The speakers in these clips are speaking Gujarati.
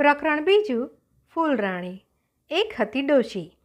પ્રકરણ બીજું ફૂલરાણી. એક હતી ડોશી.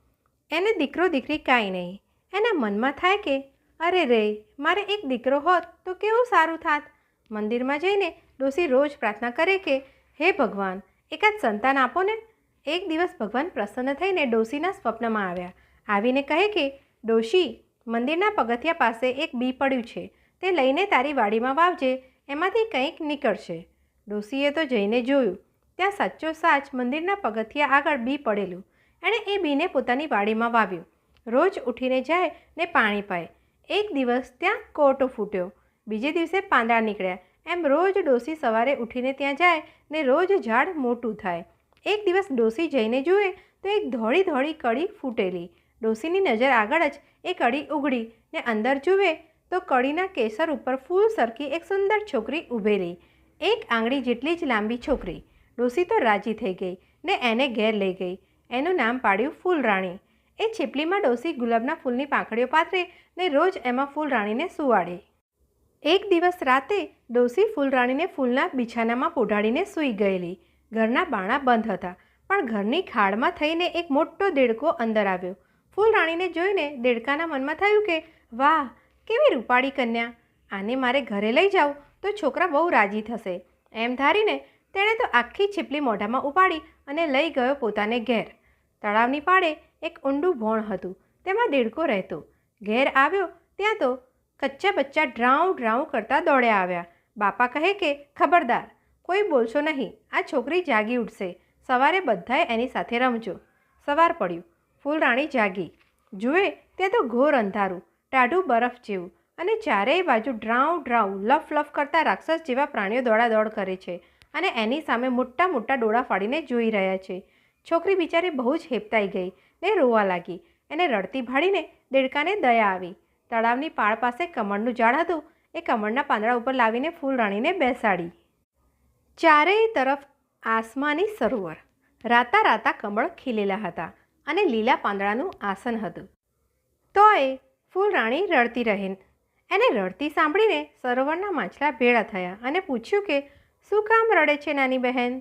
એને દીકરો દીકરી કાંઈ નહીં. એના મનમાં થાય કે, અરે રે, મારે એક દીકરો હોત તો કેવું સારું થાત? મંદિરમાં જઈને ડોશી રોજ પ્રાર્થના કરે કે, હે ભગવાન, એકાદ સંતાન આપો ને. એક દિવસ ભગવાન પ્રસન્ન થઈને ડોશીના સ્વપ્નમાં આવ્યા. આવીને કહે કે, ડોશી, મંદિરના પગથિયા પાસે એક બી પડ્યું છે. તે લઈને તારી વાડીમાં વાવજે. એમાંથી કંઈક નીકળશે. ડોશીએ તો જઈને જોયું. ત્યાં સાચો સાચ મંદિરના પગથિયા આગળ બી પડેલું. એણે એ બીને પોતાની વાડીમાં વાવ્યું. રોજ ઉઠીને જાય ને પાણી પાય. એક દિવસ ત્યાં કોટો ફૂટ્યો. બીજે દિવસે પાંદડા નીકળ્યા. એમ રોજ ડોસી સવારે ઉઠીને ત્યાં જાય ને રોજ ઝાડ મોટું થાય. એક દિવસ ડોસી જઈને જુએ તો એક ધોળી ધોળી કડી ફૂટેલી. ડોસીની નજર આગળ જ એ કડી ઉઘડી ને અંદર જુએ તો કડીના કેસર ઉપર ફૂલ સરખી એક સુંદર છોકરી ઊભેલી. એક આંગળી જેટલી જ લાંબી છોકરી. ડોસી તો રાજી થઈ ગઈ ને એને ઘેર લઈ ગઈ. એનું નામ પાડ્યું ફૂલરાણી. એ છીપલીમાં ડોસી ગુલાબના ફૂલની પાંખડીઓ પાથરે ને રોજ એમાં ફૂલરાણીને સુવાડે. એક દિવસ રાતે ડોસી ફૂલરાણીને ફૂલના બિછાનામાં પોઢાડીને સૂઈ ગયેલી. ઘરના બાણા બંધ હતા, પણ ઘરની ખાડમાં થઈને એક મોટો દેડકો અંદર આવ્યો. ફૂલરાણીને જોઈને દેડકાના મનમાં થયું કે, વાહ, કેવી રૂપાળી કન્યા. આને મારે ઘરે લઈ જાઉં તો છોકરા બહુ રાજી થશે. એમ ધારીને તેણે તો આખી છીપલી મોઢામાં ઉપાડી અને લઈ ગયો પોતાને ઘેર. તળાવની પાળે એક ઊંડું ભોણ હતું, તેમાં દેડકો રહેતો. ઘેર આવ્યો, ત્યાં તો કચ્ચા બચ્ચા ડ્રાઉં ડ્રાઉં કરતા દોડ્યા આવ્યા. બાપા કહે કે, ખબરદાર, કોઈ બોલશો નહીં, આ છોકરી જાગી ઉઠશે. સવારે બધાએ એની સાથે રમજો. સવાર પડ્યું. ફૂલરાણી જાગી. જુએ ત્યાં તો ઘોર અંધારું, ટાઢું બરફ જેવું અને ચારેય બાજુ ડ્રાઉં ડ્રાઉં લફ લફ કરતા રાક્ષસ જેવા પ્રાણીઓ દોડાદોડ કરે છે. અને એની સામે મોટા મોટા ડોળા ફાડીને જોઈ રહ્યા છે. છોકરી બિચારી બહુ જ હેપતાઈ ગઈ. ને રોવા લાગી. એને રડતી ભાડીને દેડકાને દયા આવી. તળાવની પાળ પાસે કમળનું ઝાડ હતું. એ કમળના પાંદડા ઉપર લાવીને ફૂલરાણીને બેસાડી. ચારેય તરફ આસમાની સરોવર. રાતા રાતા કમળ ખીલેલા હતા અને લીલા પાંદડાનું આસન હતું. તોય ફૂલરાણી રડતી રહી. એને રડતી સાંભળીને સરોવરના માછલા ભેળા થયા અને પૂછ્યું કે શું કામ રડે છે નાની બહેન?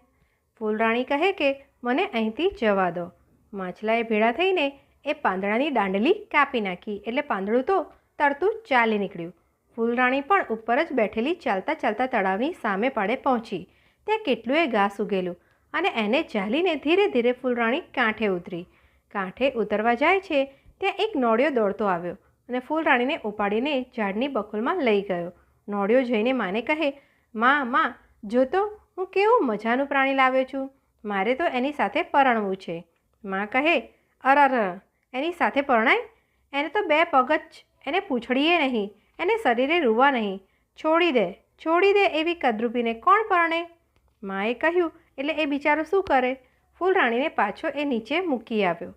ફૂલરાણી કહે કે, મને અહીંથી જવા દો. માછલાએ ભેળા થઈને એ પાંદડાની દાંડલી કાપી નાખી, એટલે પાંદડું તો તરતું ચાલી નીકળ્યું. ફૂલરાણી પણ ઉપર જ બેઠેલી ચાલતા ચાલતા તળાવની સામે પાડે પહોંચી. ત્યાં કેટલુંય ઘાસ ઉગેલું અને એને ચાલીને ધીરે ધીરે ફૂલરાણી કાંઠે ઉતરી. કાંઠે ઉતરવા જાય છે, ત્યાં એક નોળિયો દોડતો આવ્યો અને ફૂલરાણીને ઉપાડીને ઝાડની બખોલમાં લઈ ગયો. નોળિયો જઈને માને કહે, માં માં જો તો હું કેવું મજાનું પ્રાણી લાવ્યો છું. મારે તો એની સાથે પરણવું છે. માં કહે અરર એની સાથે પરણાય? એને તો બે પગ જ એને પૂંછડીએ નહીં. એને શરીરે રૂવા નહીં. છોડી દે છોડી દે એવી કદરૂપીને કોણ પરણે? માએ કહ્યું, એટલે એ બિચારો શું કરે? ફૂલરાણીને પાછો એ નીચે મૂકી આવ્યો.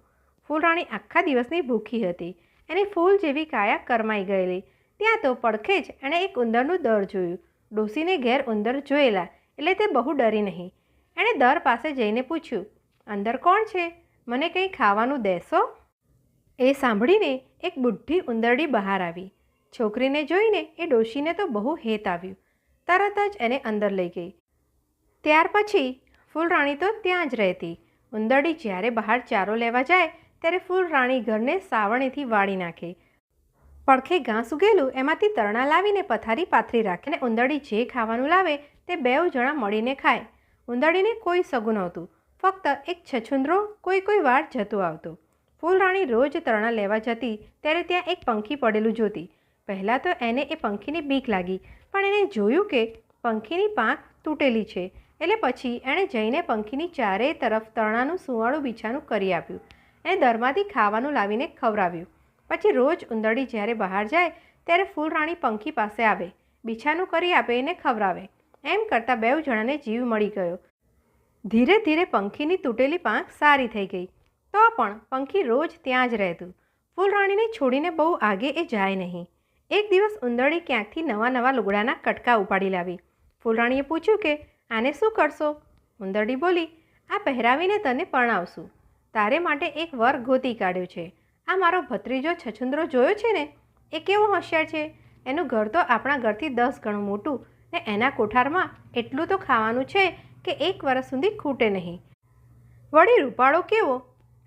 ફૂલરાણી આખા દિવસની ભૂખી હતી. એની ફૂલ જેવી કાયા કરમાઈ ગયેલી. ત્યાં તો પડખે જ એણે એક ઉંદરનું દર જોયું. ડોસીને ઘેર ઉંદર જોયેલા એટલે તે બહુ ડરી નહીં. એણે દર પાસે જઈને પૂછ્યું, અંદર કોણ છે? મને કંઈ ખાવાનું દેશો? એ સાંભળીને એક બુઢ્ઢી ઉંદરડી બહાર આવી. છોકરીને જોઈને એ ડોશીને તો બહુ હેત આવ્યું. તરત જ એને અંદર લઈ ગઈ. ત્યાર પછી ફૂલરાણી તો ત્યાં જ રહેતી. ઉંદરડી જ્યારે બહાર ચારો લેવા જાય, ત્યારે ફૂલરાણી ઘરને સાવણીથી વાળી નાખે. પડખે ઘાસ ઉગેલું, એમાંથી તરણા લાવીને પથારી પાથરી રાખે અને ઉંદરડી જે ખાવાનું લાવે તે બે જણા મળીને ખાય. ઉંદરડીને કોઈ સગું નહોતું. ફક્ત એક છછુંદરો કોઈ કોઈ વાર જતો આવતો. ફૂલરાણી રોજ તરણા લેવા જતી, ત્યારે ત્યાં એક પંખી પડેલું જોતી. પહેલાં તો એને એ પંખીની બીક લાગી, પણ એણે જોયું કે પંખીની પાંખ તૂટેલી છે, એટલે પછી એણે જઈને પંખીની ચારેય તરફ તરણાનું સુવાળું બીછાનું કરી આપ્યું. એને દરમાંથી ખાવાનું લાવીને ખવડાવ્યું. પછી રોજ ઉંદરડી જ્યારે બહાર જાય, ત્યારે ફૂલરાણી પંખી પાસે આવે. બિછાનું કરી આપે એને ખવડાવે. એમ કરતાં બેઉ જણાને જીવ મળી ગયો. ધીરે ધીરે પંખીની તૂટેલી પાંખ સારી થઈ ગઈ. તો પણ પંખી રોજ ત્યાં જ રહેતું. ફૂલરાણીને છોડીને બહુ આગે એ જાય નહીં. એક દિવસ ઉંદરડી ક્યાંકથી નવા નવા લુગડાના કટકા ઉપાડી લાવી. ફૂલરાણીએ પૂછ્યું કે, આને શું કરશો? ઉંદરડી બોલી, આ પહેરાવીને તને પરણાવશું. તારે માટે એક વર ગોતી કાઢ્યો છે. આ મારો ભત્રીજો છછુંદરો જોયો છે ને? એ કેવો હોશિયાર છે? એનું ઘર તો આપણા ઘરથી દસ ગણું મોટું ને એના કોઠારમાં એટલું તો ખાવાનું છે કે એક વર્ષ સુધી ખૂટે નહીં. વળી રૂપાળો કેવો?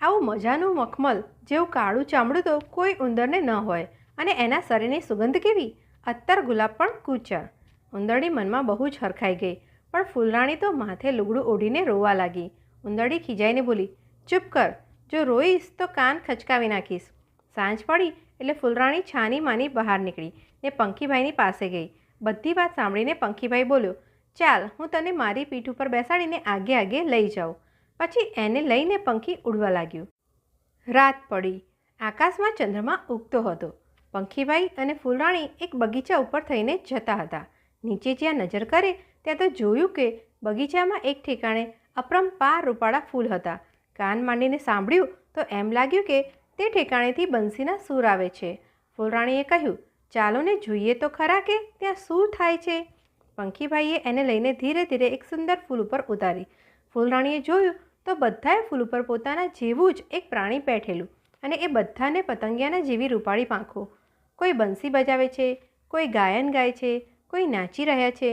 આવું મજાનું મખમલ જેવું કાળું ચામડું તો કોઈ ઉંદરને ન હોય. અને એના શરીરની સુગંધ કેવી? અત્તર ગુલાબ પણ કૂચર ઉંદરડી મનમાં બહુ જ હરખાઈ ગઈ. પણ ફૂલરાણી તો માથે લુગડું ઓઢીને રોવા લાગી. ઉંદરડી ખીજાઈને બોલી, ચૂપ કર. જો રોઈશ તો કાન ખચકાવી નાખીશ. સાંજ પડી એટલે ફૂલરાણી છાની માની બહાર નીકળી ને પંખીભાઈની પાસે ગઈ. બધી વાત સાંભળીને પંખીભાઈ બોલ્યો, ચાલ, હું તને મારી પીઠ ઉપર બેસાડીને આગે આગે લઈ જાઉં. પછી એને લઈને પંખી ઉડવા લાગ્યું. રાત પડી. આકાશમાં ચંદ્રમા ઉગતો હતો. પંખીભાઈ અને ફૂલરાણી એક બગીચા ઉપર થઈને જતા હતા. નીચે જ્યાં નજર કરે ત્યાં તો જોયું કે બગીચામાં એક ઠેકાણે અપરંપાર રૂપાળા ફૂલ હતા. કાન માંડીને સાંભળ્યું તો એમ લાગ્યું કે તે ઠેકાણેથી બંસીના સૂર આવે છે. ફૂલરાણીએ કહ્યું, ચાલો ને જોઈએ તો ખરા કે ત્યાં શું થાય છે? પંખીભાઈએ એને લઈને ધીરે ધીરે એક સુંદર ફૂલ ઉપર ઉતારી. ફૂલરાણીએ જોયું તો બધાએ ફૂલ ઉપર પોતાના જેવું જ એક પ્રાણી બેઠેલું અને એ બધાને પતંગિયાના જેવી રૂપાળી પાંખો. કોઈ બંસી બજાવે છે, કોઈ ગાયન ગાય છે, કોઈ નાચી રહ્યા છે.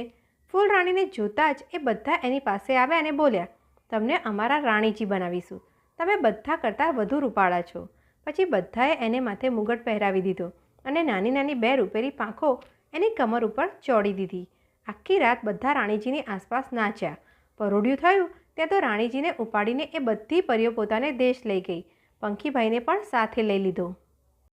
ફૂલરાણીને જોતાં જ એ બધા એની પાસે આવ્યા અને બોલ્યા તમને અમારા રાણીજી બનાવીશું. તમે બધા કરતાં વધુ રૂપાળા છો. પછી બધાએ એને માથે મુગટ પહેરાવી દીધો અને નાની નાની બે રૂપેરી પાંખો એની કમર ઉપર ચોડી દીધી. આખી રાત બધા રાણીજીની આસપાસ નાચ્યા. પરોઢિયું થયું ત્યાં તો રાણીજીને ઉપાડીને એ બધી પરીઓ પોતાને દેશ લઈ ગઈ. પંખીભાઈને પણ સાથે લઈ લીધો.